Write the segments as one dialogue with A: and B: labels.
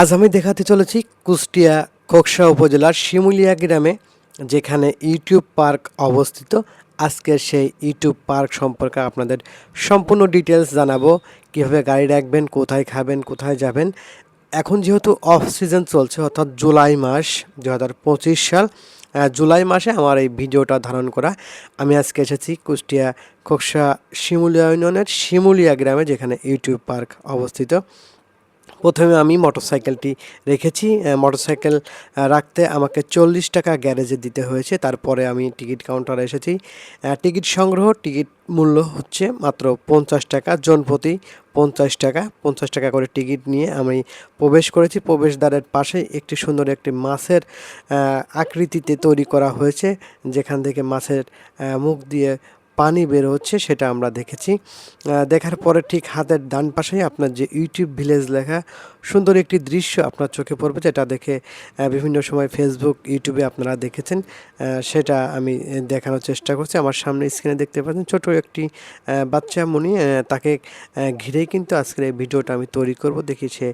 A: আজ আমি দেখাতে চলেছি কুষ্টিয়া খোকসা উপজেলার শিমুলিয়া গ্রামে, যেখানে ইউটিউব পার্ক অবস্থিত। আজকের সেই ইউটিউব পার্ক সম্পর্কে আপনাদের সম্পূর্ণ ডিটেলস জানাব। কীভাবে গাড়ি রাখবেন, কোথায় খাবেন, কোথায় যাবেন। এখন যেহেতু অফ সিজন চলছে, অর্থাৎ জুলাই মাস দু হাজার পঁচিশ সাল জুলাই মাসে আমার এই ভিডিওটা ধারণ করা। আমি আজকে এসেছি কুষ্টিয়া খোকসা শিমুলিয়া ইউনিয়নের শিমুলিয়া গ্রামে, যেখানে ইউটিউব পার্ক অবস্থিত। প্রথমে আমি মোটরসাইকেলটি রেখেছি। মোটরসাইকেল রাখতে আমাকে চল্লিশ টাকা গ্যারেজে দিতে হয়েছে। তারপরে আমি টিকিট কাউন্টারে এসেছি। টিকিট সংগ্রহ, টিকিট মূল্য হচ্ছে মাত্র পঞ্চাশ টাকা। জনপ্রতি পঞ্চাশ টাকা। পঞ্চাশ টাকা করে টিকিট নিয়ে আমি প্রবেশ করেছি। প্রবেশদ্বারের পাশে একটি সুন্দর একটি মাছের আকৃতিতে তৈরি করা হয়েছে। যেখান থেকে মাছের মুখ দিয়ে পানি বের হচ্ছে, সেটা আমরা দেখেছি। দেখার পরে ঠিক হাতের ডান পাশেই আপনার যে ইউটিউব ভিলেজ লেখা সুন্দর একটি দৃশ্য আপনার চোখে পড়বে, যেটা দেখে বিভিন্ন সময় ফেসবুক ইউটিউবে আপনারা দেখেছেন। সেটা আমি দেখানোর চেষ্টা করছি। আমার সামনে স্ক্রিনে দেখতে পাচ্ছেন ছোট একটি বাচ্চা মনি তাকে ঘিরেই কিন্তু আজকের এই ভিডিওটা আমি তৈরি করব। দেখি সে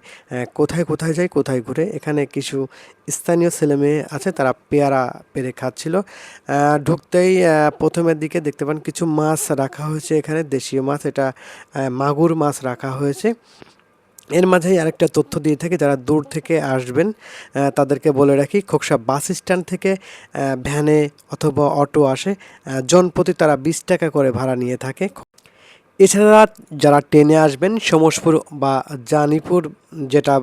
A: কোথায় কোথায় যায়, কোথায় ঘুরে। এখানে কিছু স্থানীয় ছেলেমেয়ে আছে, তারা পেয়ারা পেরে খাচ্ছিল। ঢুকতেই প্রথমের দিকে দেখতে পান কিছু মাছ রাখা হয়েছে এখানে, দেশীয় মাছ, এটা মাগুর মাছ রাখা হয়েছে। এর মাঝেই আরেকটা তথ্য দিয়ে থাকে, যারা দূর থেকে আসবেন তাদেরকে বলে রাখি, খোকসা বাস স্ট্যান্ড থেকে ভ্যানে অথবা অটো আসে জনপ্রতি তারা বিশ টাকা করে ভাড়া নিয়ে থাকে। এছাড়া যারা ট্রেনে আসবেন, সমসপুর বা জানিপুর, যেটা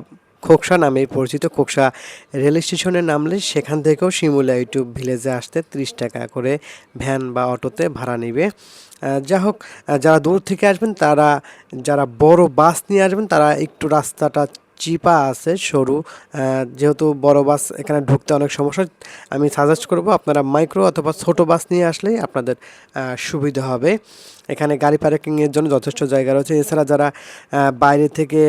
A: খোকসা নামে পরিচিত খোকসা রেল স্টেশনে নামলে সেখান থেকেও শিমুলা ইউটিউব ভিলেজে আসতে ত্রিশ টাকা করে ভ্যান বা অটোতে ভাড়া নেবে। যা হোক যারা দূর থেকে আসবেন, তারা, যারা বড় বাস নিয়ে আসবেন, তারা একটু রাস্তাটা চিপা আছে, সরু। যেহেতু বড় বাস এখানে ঢুকতে অনেক সমস্যা, আমি সাজেস্ট করব আপনারা মাইক্রো অথবা ছোট বাস নিয়ে আসলেই আপনাদের সুবিধা হবে। এখানে গাড়ি পার্কিংয়ের জন্য যথেষ্ট জায়গা রয়েছে। এছাড়া যারা বাইরে থেকে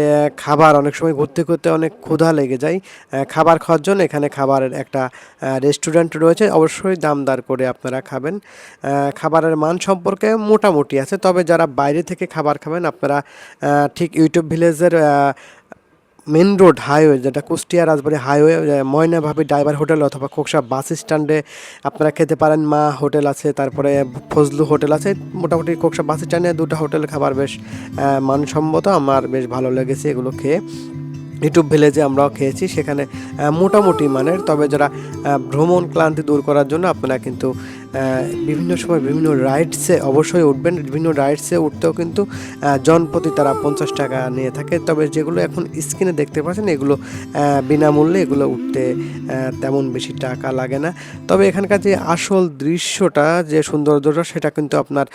A: খাবার অনেক সময় ঘুরতে ঘুরতে অনেক ক্ষুধা লেগে যায় খাবার খাওয়ার জন্য এখানে খাবারের একটা রেস্টুরেন্ট রয়েছে। অবশ্যই দামদার করে আপনারা খাবেন। খাবারের মান সম্পর্কে মোটামুটি আছে, তবে যারা বাইরে থেকে খাবার খাবেন, আপনারা ঠিক ইউটিউব ভিলেজের মেন রোড হাইওয়ে যেটা Kushtia Rajbari highway Moynabhabi driver hotel অথবা খোকসা বাস স্ট্যান্ডে আপনারা খেতে পারেন। মা হোটেল আছে, তারপরে ফজলু হোটেল আছে। মোটামুটি খোকসা বাস স্ট্যান্ডে দুটো হোটেল খাবার বেশ মানসম্মত। আমার বেশ ভালো লেগেছে এগুলো খেয়ে। ইউটিউব ভিলেজে আমরাও খেয়েছি। সেখানে মোটামুটি মানের। তবে যারা ভ্রমণ ক্লান্তি দূর করার জন্য আপনারা কিন্তু বিভিন্ন সময় বিভিন্ন রাইডসে অবশ্যই উঠবেন। বিভিন্ন রাইডসে উঠতেও কিন্তু জনপ্রতি তারা পঞ্চাশ টাকা নিয়ে থাকে। তবে যেগুলো এখন স্ক্রিনে দেখতে পাচ্ছেন, এগুলো বিনামূল্যে এগুলো উঠতে তেমন বেশি টাকা লাগে না। তবে এখানকার যে আসল দৃশ্যটা, যে সৌন্দর্যটা, সেটা কিন্তু আপনার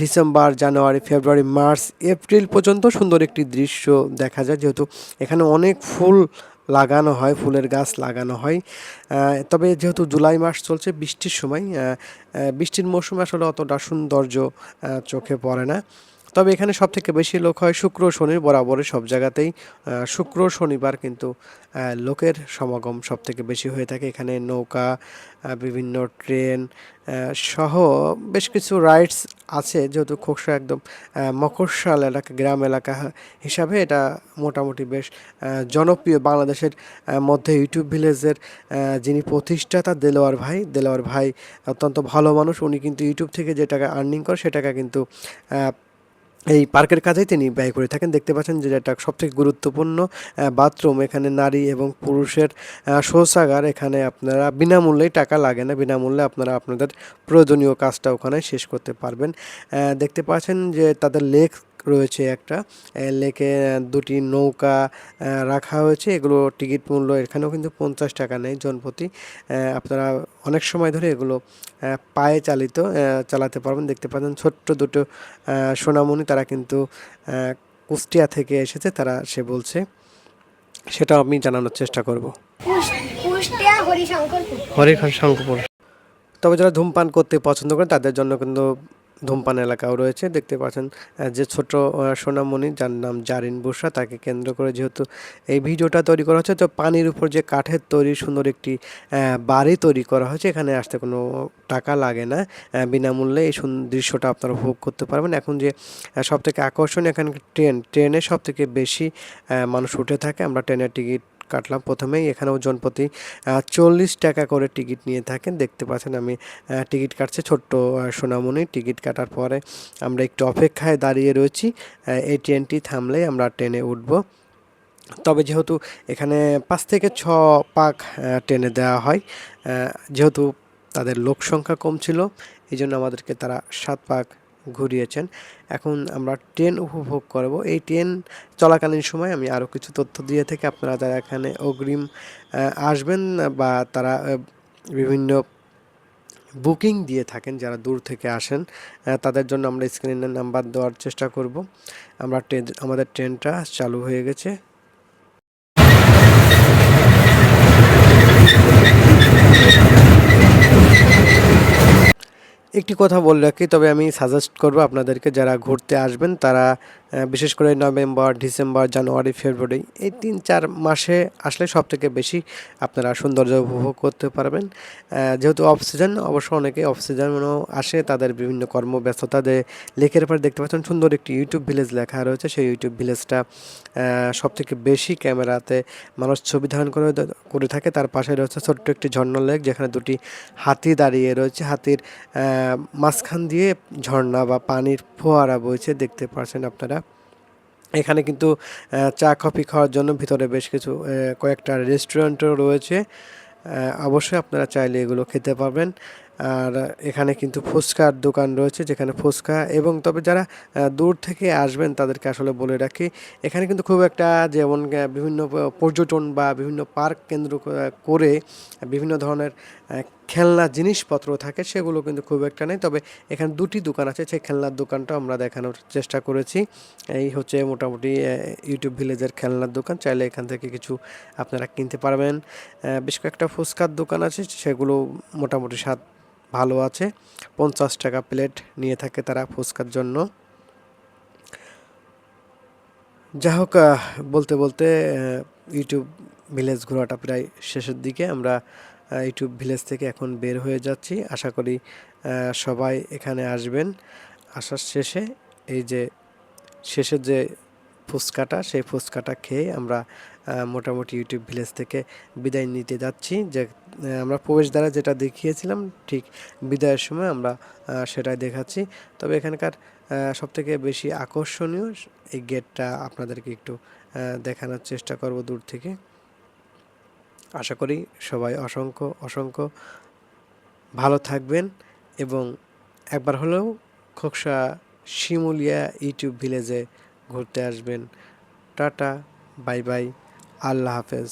A: December, January, February, March, April পর্যন্ত সুন্দর একটি দৃশ্য দেখা যায়। যেহেতু এখানে অনেক ফুল লাগানো হয়, ফুলের গাছ লাগানো হয়। তবে যেহেতু জুলাই মাস চলছে, বৃষ্টির সময় বৃষ্টির মৌসুমে আসলে অতটা সৌন্দর্য চোখে পড়ে না। তবে এখানে সব থেকে বেশি লোক হয় শুক্র শনি বরাবরই সব জায়গাতেই। শুক্র শনিবার কিন্তু লোকের সমাগম সব থেকে বেশি হয়ে থাকে। এখানে নৌকা বিভিন্ন ট্রেন সহ বেশ কিছু রাইডস আছে। যেহেতু খোকসা একদম মফস্বল এলাকা, গ্রাম এলাকা হিসাবে এটা মোটামুটি বেশ জনপ্রিয় বাংলাদেশের মধ্যে ইউটিউব ভিলেজের যিনি প্রতিষ্ঠাতা দেলোয়ার ভাই দেলোয়ার ভাই অত্যন্ত ভালো মানুষ। উনি কিন্তু ইউটিউব থেকে যে টাকা আর্নিং করে, সে টাকা কিন্তু এই পার্কের কাজেই তিনি ব্যয় করে থাকেন। দেখতে পাচ্ছেন যে এটা সবথেকে গুরুত্বপূর্ণ বাথরুম, এখানে নারী এবং পুরুষের শৌচাগার, এখানে আপনারা বিনামূল্যেই টাকা লাগে না। বিনামূল্যে আপনারা আপনাদের প্রয়োজনীয় কাজটা ওখানে শেষ করতে পারবেন। দেখতে পাচ্ছেন যে তাদের লেক রয়েছে একটা। লেকে দুটি নৌকা রাখা হয়েছে। এগুলো টিকিট মূল্য এখানেও কিন্তু পঞ্চাশ টাকা নেয় জনপ্রতি। আপনারা অনেক সময় ধরে এগুলো পায়ে চালিত চালাতে পারবেন। দেখতে পাচ্ছেন ছোট্ট দুটো সোনামণি তারা কিন্তু কুষ্টিয়া থেকে এসেছে তারা সে বলছে। সেটাও আমি জানানোর চেষ্টা করব।
B: হরিশঙ্করপুর।
A: তবে যারা ধূমপান করতে পছন্দ করেন তাদের জন্য কিন্তু ধূমপান এলাকাও রয়েছে। দেখতে পাচ্ছেন যে ছোট সোনামণি, যার নাম জারিন বুসরা, তাকে কেন্দ্র করে যেহেতু এই ভিডিওটা তৈরি করা হচ্ছে, তো পানির উপর যে কাঠের তৈরি সুন্দর একটি বাড়ি তৈরি করা হয়েছে, এখানে আসতে কোনো টাকা লাগে না। বিনামূল্যে এই দৃশ্যটা আপনারা উপভোগ করতে পারবেন। এখন যে সব থেকে আকর্ষণ এখানে ট্রেন, ট্রেনে সব থেকে বেশি মানুষ উঠে থাকে, আমরা ট্রেনের টিকিট কাটলাম প্রথমেই। এখানেও জনপ্রতি চল্লিশ টাকা করে টিকিট নিয়ে থাকেন। দেখতে পাচ্ছেন আমি টিকিট কাটছে ছোট্ট সোনামণি। টিকিট কাটার পরে আমরা একটু অপেক্ষায় দাঁড়িয়ে রয়েছি এই ট্রেনটি থামলেই আমরা ট্রেনে উঠব। তবে যেহেতু এখানে পাঁচ থেকে ছ পাক ট্রেনে দেওয়া হয় যেহেতু তাদের লোক সংখ্যা কম ছিল এই জন্য আমাদেরকে তারা সাত পাক ঘুরিয়েছেন। এখন আমরা ট্রেন উপভোগ করব। এই ট্রেন চলাকালীন সময় আমি আরও কিছু তথ্য দিয়ে থেকে। আপনারা যারা এখানে অগ্রিম আসবেন বা তারা বিভিন্ন বুকিং দিয়ে থাকেন, যারা দূর থেকে আসেন তাদের জন্য আমরা স্ক্রিনের নাম্বার দেওয়ার চেষ্টা করব। আমরা ট্রেন আমাদের ট্রেনটা চালু হয়ে গেছে। একটি কথা বলে রাখি তবে আমি সাজেস্ট করব আপনাদেরকে যারা ঘুরতে আসবেন তারা বিশেষ করে নভেম্বর, ডিসেম্বর, জানুয়ারি, ফেব্রুয়ারি, এই তিন চার মাসে আসলে সব থেকে বেশি আপনারা সৌন্দর্য উপভোগ করতে পারবেন। যেহেতু অফ সিজন অবশ্য অনেকে অফ সিজনও আসে, তাদের বিভিন্ন কর্মব্যস্ততা যে লেকের পর দেখতে পাচ্ছেন, সুন্দর একটি ইউটিউব ভিলেজ লেখা রয়েছে। সেই ইউটিউব ভিলেজটা সব থেকে বেশি ক্যামেরাতে মানুষ ছবি ধারণ করে করে থাকে। তার পাশে রয়েছে ছোট্ট একটি ঝর্ণা লেক, যেখানে দুটি হাতি দাঁড়িয়ে রয়েছে। হাতির মাঝখান দিয়ে ঝর্ণা বা পানির ফোয়ারা বইছে, দেখতে পাচ্ছেন আপনারা। এখানে কিন্তু চা, কফি খাওয়ার জন্য ভিতরে বেশ কিছু কয়েকটা রেস্টুরেন্টও রয়েছে। অবশ্যই আপনারা চাইলে এগুলো খেতে পারবেন। আর এখানে কিন্তু ফুচকার দোকান রয়েছে, যেখানে ফুচকা এবং তবে যারা দূর থেকে আসবেন তাদেরকে আসলে বলে রাখি, এখানে কিন্তু খুব একটা যেমন বিভিন্ন পর্যটন বা বিভিন্ন পার্ক কেন্দ্র করে বিভিন্ন ধরনের খেলনা জিনিসপত্র থাকে, সেগুলো কিন্তু খুব একটা নেই, তবে এখানে দুটি দোকান আছে, সেই খেলনার দোকানটা আমরা দেখানোর চেষ্টা করেছি। এই হচ্ছে মোটামুটি ইউটিউব ভিলেজের খেলনার দোকান, চাইলে এখান থেকে কিছু আপনারা কিনতে পারবেন। বেশ কয়েকটা ফুচকার দোকান আছে, সেগুলো মোটামুটি স্বাদ ভালো আছে। পঞ্চাশ টাকা প্লেট নিয়ে থাকে তারা ফুচকার জন্য। যা হোক বলতে বলতে ইউটিউব ভিলেজ ঘোরাটা প্রায় শেষের দিকে। আমরা ইউটিউব ভিলেজ থেকে এখন বের হয়ে যাচ্ছি। আশা করি সবাই এখানে আসবেন। আসার শেষে এই যে, শেষের যে ফুচকাটা, সেই ফুচকাটা খেয়ে আমরা মোটামুটি ইউটিউব ভিলেজ থেকে বিদায় নিতে যাচ্ছি। যে আমরা প্রবেশদ্বারা যেটা দেখিয়েছিলাম, ঠিক বিদায়ের সময় আমরা সেটাই দেখাচ্ছি। তবে এখানকার সব থেকে বেশি আকর্ষণীয় এই গেটটা আপনাদেরকে একটু দেখানোর চেষ্টা করব দূর থেকে। আশা করি সবাই অসংখ্য অসংখ্য ভালো থাকবেন এবং একবার হলেও খোকসা শিমুলিয়া ইউটিউব ভিলেজে ঘুরতে আসবেন। টাটা বাই বাই আল্লাহ হাফেজ।